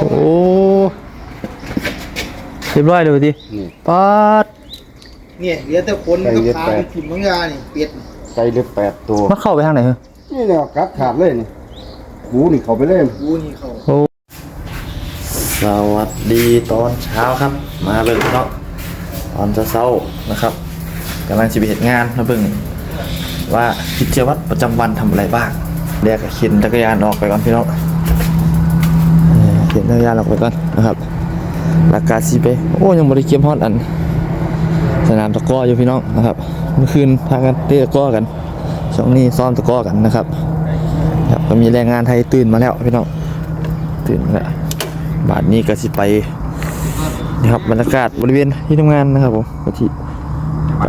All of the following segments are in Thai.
โอ้เรียบร้อยเลยดินี่ป๊าดเนี่ยเหลือแต่คนไก่กับเย็ดขาแปดไปถิ่มมังยานี่เป็ดไก่เลือดแปดตัวมันเข้าไปทางไหนเหรอนี่เนี่ยกัดขาดเลยนี่หูนี่เขาไปเลยกูนี่เขาโอ้สวัสดีตอนเช้าครับ มาเบิ่งเนาะตอนเช้าๆนะครับกำลังจะไปเห็นงานมาเบิ่งว่ากิจวัตรประจำวันทำอะไรบ้างเรียกเข็นจักรยานออกไปก่อนพี่น้อง เออเข็นจักรยานออกไปก่อนนะครับราคาซีไป โอ้ยังบริเกียมฮอดอัน สนามตะก้ออยู่พี่น้องนะครับ เมื่อคืนพากันเตะตะก้อกันช่วงนี้ซ้อมตะก้อกันนะครับครับก็มีแรงงานไทยตื่นมาแล้วพี่น้องตื่นแล้วบาทนี้ก็สิไปนี่ครับบรรยากาศบริเวณที่ทำงานนะครับผมก็ที่ไป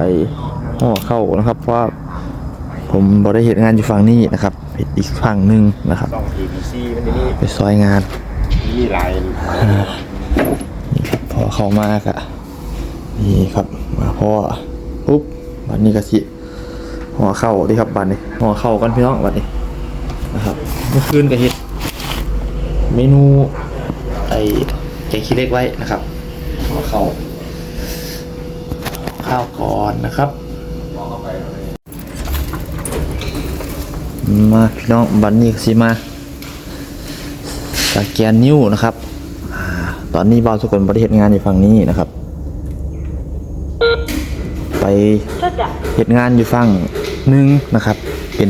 ห่อเข้านะครับ เพราะผมบริเหตุงานอยู่ฝั่งนี้นะครับเฮ็ดอีกฝั่งหนึ่งนะครับ ไปซอยงาน มีลายพอเข้ามากะนี่ครับ มาพอปุ๊บวันนี้ก็สิห่อเข้าดีครับบันนี้ห่อเข้ากันพี่น้องบันนี้นะครับเมื่อคืนก็เฮ็ดเมนูไอ้แกงขี้เล็กไว้นะครับห่อเข้าข้าวก่อนนะครับมาพี่น้องบันนี้ก็สิมา สแกนนิ้วนะครับ ตอนนี้บ่าวทุกคนบริเหตุงานอยู่ฝั่งนี้นะครับ ไปเหตุงานอยู่ฝั่งหนึ่งนะครับ เป็น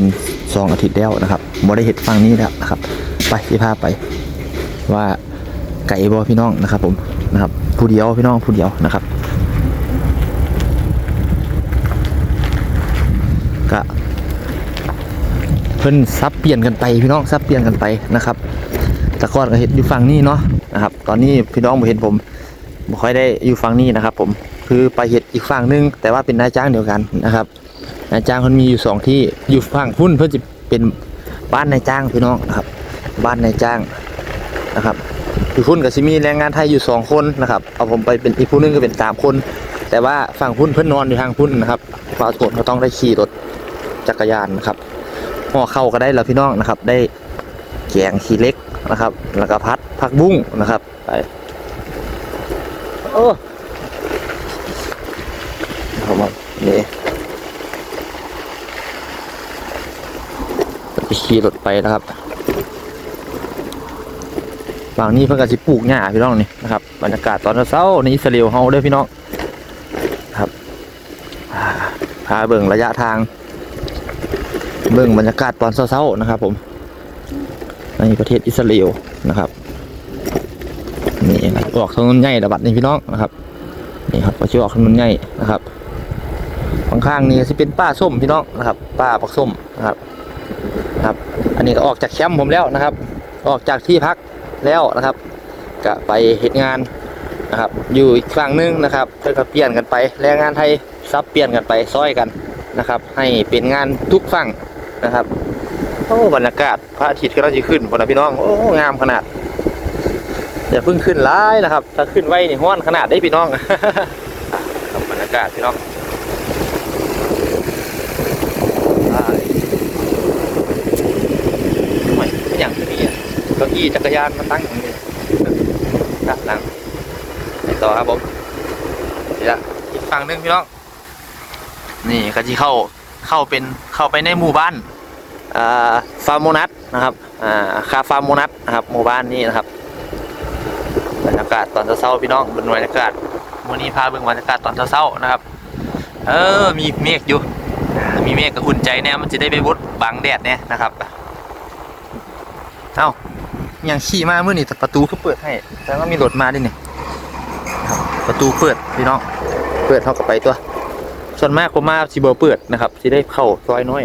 สองอาทิตย์แล้วนะครับบริเหตุฝั่งนี้แล้วนะครับ ไปที่พาพไป ว่าไก่บอพี่น้องนะครับ ผมนะครับ ผู้เดียวพี่น้องผู้เดียวนะครับก็เพิ่นซับเปลี่ยนกันไปพี่น้องซับเปลี่ยนกันไปนะครับ ต่ก่อนก็เห็นอยู่ฝั่งนี้เนาะนะครับ ตอนนี้พี่น้องบ่เห็นผมบ่ค่อยได้อยู่ฝั่งนี้นะครับ ผมคือไปเห็ดอีกฝั่งหนึง แต่ว่าเป็นนายจ้างเดียวกันนะครับนายจ้างคนมีอยู่สองที่อยู่ฝั่งพุ่นเพื่อจะเป็นบ้านนายจ้างพี่น้องนะครับ บ้านนายจ้างนะครับอยู่พุ่นกับซิมีแรงงานไทยอยู่สองคนนะครับเอาผมไปเป็นอีกผู้หนึงก็เป็นสามคน แต่ว่าฝั่งพุ่นเพื่อนนอนอยู่ทางพุ่นนะครับฝาโกดเขาต้องได้ขี่รถจักรยานนะครับห่อเข้าก็ได้แล้วพี่น้องนะครับ ได้แกงขี้เล็ก นะครับแล้วก็พัดผักบุ้งนะครับไปโอ้เข้ามานี่ไปขี่รถไปนะครับฝั่งนี้เพิ่งกะสิปลูกหญ้าพี่น้องนี่นะครับบรรยากาศตอนเช้าในอิสราเอลเฮาเด้อพี่น้องครับพาเบิ่งระยะทาง เบิ่งบรรยากาศตอนเช้าๆนะครับผม ในประเทศอิสราเอลนะครับนี่นะออกถนนใหญ่ระบัดนี่พี่น้องนะครับนี่ครับก็ชื่อออกถนนใหญ่นะครับข้างๆนี่จะเป็นป้าส้มพี่น้องนะครับ ป้าปักส้มนะครับนะครับ อันนี้ก็ออกจากแคมป์ผมแล้วนะครับ ออกจากที่พักแล้วนะครับ ก็ไปเหตุงานนะครับ อยู่อีกฝั่งนึงนะครับเพื่อก็เปลี่ยนกันไปแรงงานไทยซับเปลี่ยนกันไปซ้อยกันนะครับ ให้เป็นงานทุกฝั่งนะครับ อ้บรรยากาศพระอาทิตย์ก็จะขึ้นพอนะพี่น้อง โอ้งามขนาดอย่าเพิ่งขึ้นร้ายนะครับ ถ้าขึ้นไว้นี่ห้อนขนาดได้พี่น้องบรรยากาศพี่น้องไปไม่อย่างนี้อะเก้าอี้จักรยานมาตั้งอย่างนี้ด้านหลังไปต่อครับผมนี่ละอีกฝั่งนึงพี่น้อง นี่ก็ที่เข้าเข้าเป็นเข้าไปในหมู่บ้าน ฟาร์มโมนัสนะครับอ่าคาฟาร์มโมนัสนะครับหมู่บ้านนี้นะครับบรรยากาศตอนเช้าๆพี่น้องเป็นบรรยากาศวันนี้พาเบิ่งบรรยากาศตอนเช้าๆนะครับ เออมีเมฆอยู่ มีเมฆกับอุ่นใจแน่มันจะได้ไปบุดบังแดดเนี่ยนะครับเอ้ายังขี่มาเมื่อนี่แต่ประตูก็เปิดให้แต่ว่ามีรถมาด้วยนี่ครับประตูเปิดพี่น้องเปิดเท่ากับไปตัว ส่วนมากก็มาสิเบอเปิดนะครับสิได้เข้าซอยน้อย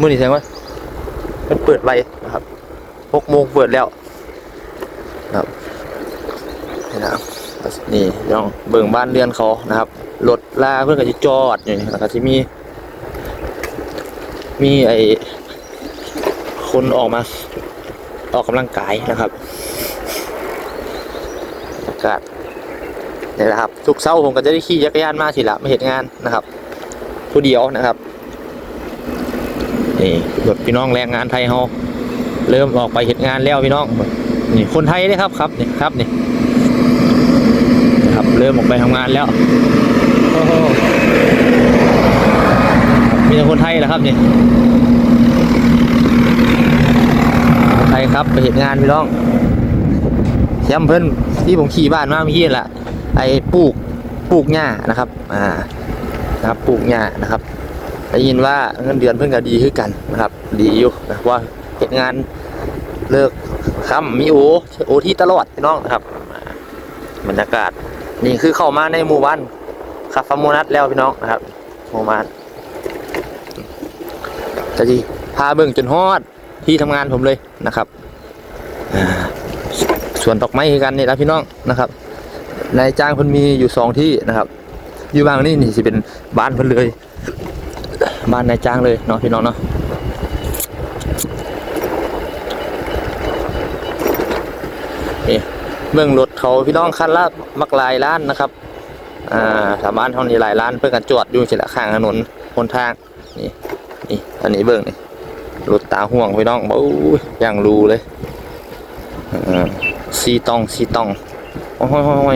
มื่อนี้แสดงว่ามันเปิดไวนะครับหกโมงเปิดแล้วครับนี่นะครับนี่ลองเบิ่งบ้านเรือนเขานะครับรถลาเพื่อนก็จะจอดอยู่นี่แล้วก็จะมี มีไอคนออกมา ออกกำลังกายนะครับอากาศนี่แหละครับ ทุกเช้าผมก็จะได้ขี่จักรยานมาสิละมาเห็นงานนะครับผู้เดียวนะครับ นี่รถพี่น้องแรงงานไทยเฮาเริ่มออกไปเห็นงานแล้วพี่น้องนี่คนไทยเลยครับครับนี่ครับนี่ครับเริ่มออกไปทำงานแล้วโอ้โหมีแต่คนไทยแหละครับนี่คนไทยครับไปเห็นงานพี่น้องแชมป์เพิ่นที่ผมขี่บ้านมาเมื่อกี้แหละไอ้ปลูกปลูกหญ้านะครับ อ่านะครับปลูกหญ้านะครับ ได้ยินว่าเงินเดือนเพิ่นก็ดีขึ้นกันนะครับ ดีอยู่นะว่าเห็นงานเลิกค่ำมีโอโอที่ตลอดพี่น้องนะครับบรรยากาศนี่คือเข้ามาในหมู่บ้านคาฟาโมนัสแล้วพี่น้องนะครับหมู่บ้านจะจีพาเบิ่งจนฮอดที่ทำงานผมเลยนะครับส่วนดอกไม้คือกันนี่นะพี่น้องนะครับนายจ้างเพิ่นมีอยู่สองที่นะครับ อยู่บางนี่นี่สิเป็นบ้านเพิ่นเลย บ้านนายจ้างเลยเนาะพี่น้องเนาะนี่เมืองรถเขาพี่น้องคันละมักหลายล้านนะครับอ่าสามารถเท่านี้หลายล้านเพื่อกันจอดอยู่เฉละข้างถนนบนทางนี่นี่อันนี้เบิ่งนี่รถตาห่วงพี่น้องบู๊ยอย่างรูเลยซีตองซีตองโอ้โห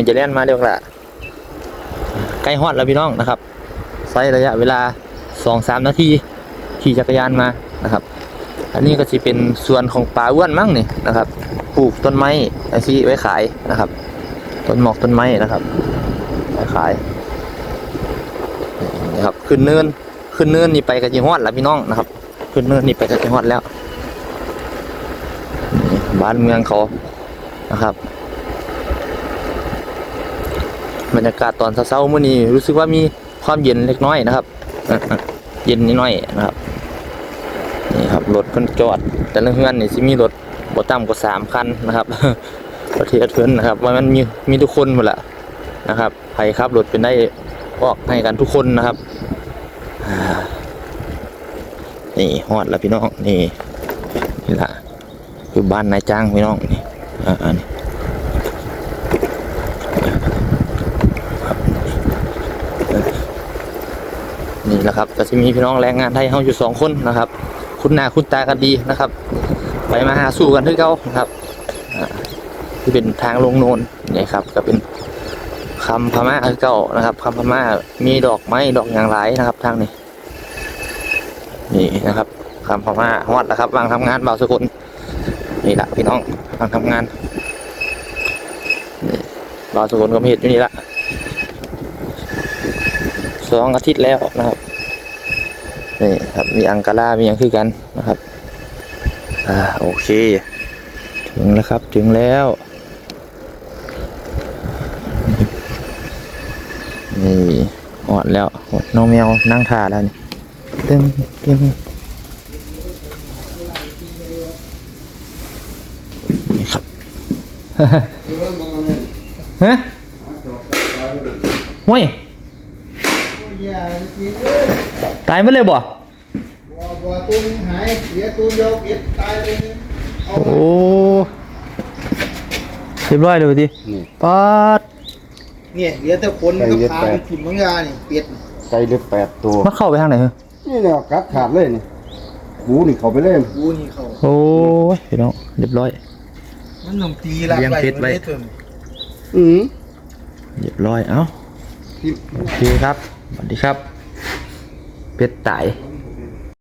จะเล่นมาเร็วละใกล้ฮอดแล้วพี่น้องนะครับใช้ระยะเวลา สองสามนาทีขี่จักรยานมานะครับ อันนี้ก็จะเป็นส่วนของป่าอ้วนมั้งนี่นะครับปลูกต้นไม้อาชีไว้ขายนะครับ ต้นหมอกต้นไม้นะครับไว้ขายนี่ครับขึ้นเนินขึ้นเนินนี่ไปกับจีฮอดแล้วพี่น้องนะครับ ขึ้นเนินนี่ไปกับจีฮอดแล้วบ้านเมืองเขานะครับบรรยากาศตอนเช้าๆมื้อนี้รู้สึกว่ามีความเย็นเล็กน้อยนะครับ เย็นนิดหน่อยนะครับนี่ครับรถเพิ่นจอด แต่ละเฮือนนี่สิมีรถบ่ต่ำกว่าสามคันนะครับ ประเทศเพิ่นนะครับ ว่ามันมีมีทุกคนหมดละนะครับใครครับรถเป็นได้ออกให้กันทุกคนนะครับนี่ฮอดแล้วพี่น้องนี่นี่ละคือบ้านนายจ้างพี่น้องนี่อ่าอัน นี่แหละครับก็จะมีพี่น้องแรงงานไทยเฮาอยู่สองคนนะครับ คุณหน้าคุณตากันดีนะครับ ไปมาหาสู่กันที่เขานะครับที่เป็นทางลงโนนนี่ครับ ก็เป็นคำพม่าเก่านะครับคำพม่ามีดอกไม้ดอกอย่างหลายนะครับ ทางนี้ นี่นะครับคำพม่าฮอดแล้วครับวางทำงานเบาสกุลนี่แหละพี่น้องวางทำงานนี่เบาสกุลก็มาเห็ดอยู่นี่ละสองอาทิตย์แล้วนะครับ นี่ครับมีอังการ่ามีอย่างคือกันนะครับอ่าโอเค ถึงแล้วครับถึงแล้วนี่ออดแล้วน้องแมวนั่งท่าแล้วนี่ตึ้งตึ้งนี่ครับฮะห้วย ตายหมดเลยบ่บัวบัวตุ้มหายเสียตุ้มโยกเอ็ดตายเลยเอาโอ้เรียบร้อยเลยดินี่ป๊าดเนี่ยเหลือแต่คนก็พาไปกินบางยานี่เป็ดไก่เลือดแปดตัวมาเข้าไปทางไหนเหรอนี่เนี่ยกัดขาดเลยนี่หูนี่เขาไปเลยกูนี่เขาโอ้ยพี่น้องเรียบร้อยมันต้องตีละเลี้ยงเป็ดไว้เถิงอืมเรียบร้อยเอ้าที่โอเคครับ สวัสดีครับ เป็ดตาย